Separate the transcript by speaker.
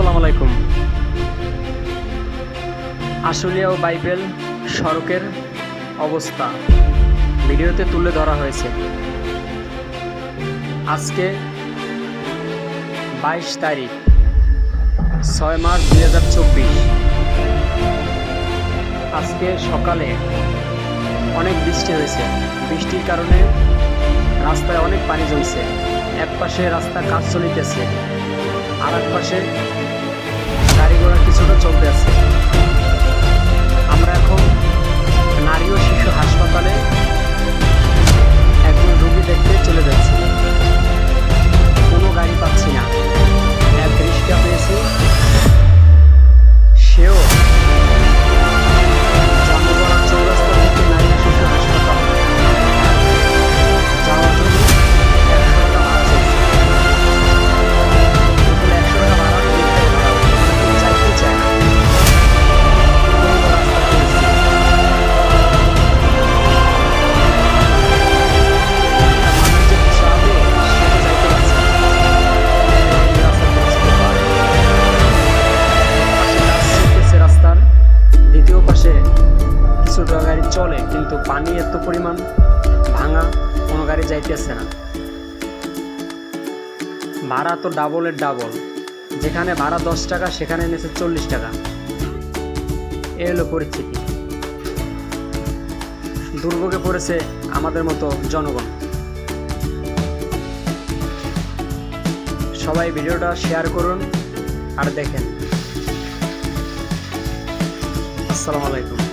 Speaker 1: আসসালামু আলাইকুম। আশুলিয়া ও বাইবেল সড়কের অবস্থা। ভিডিওতে তুলে ধরা হয়েছে। আজকে বাইশ তারিখ, ছয় মার্চ দুই হাজার চব্বিশ। আজকে সকালে অনেক বৃষ্টি হয়েছে। বৃষ্টির কারণে রাস্তায় অনেক পানি জমছে। এক পাশে রাস্তা কাজ চলিতেছে। আর এক পাশে গাড়ি ঘোড়া কিছুটা চলতে আছে। পানি এত পরিমাণ ভাঙা, কোনো গাড়ি যাইতেছে না। ভাড়া তো ডাবলের ডাবল। যেখানে ভাড়া দশ টাকা, সেখানে এনেছে চল্লিশ টাকা। এ হলো পরিস্থিতি। দুর্ভোগে পড়েছে আমাদের মতো জনগণ। সবাই ভিডিওটা শেয়ার করুন আর দেখেন। আসসালামু আলাইকুম।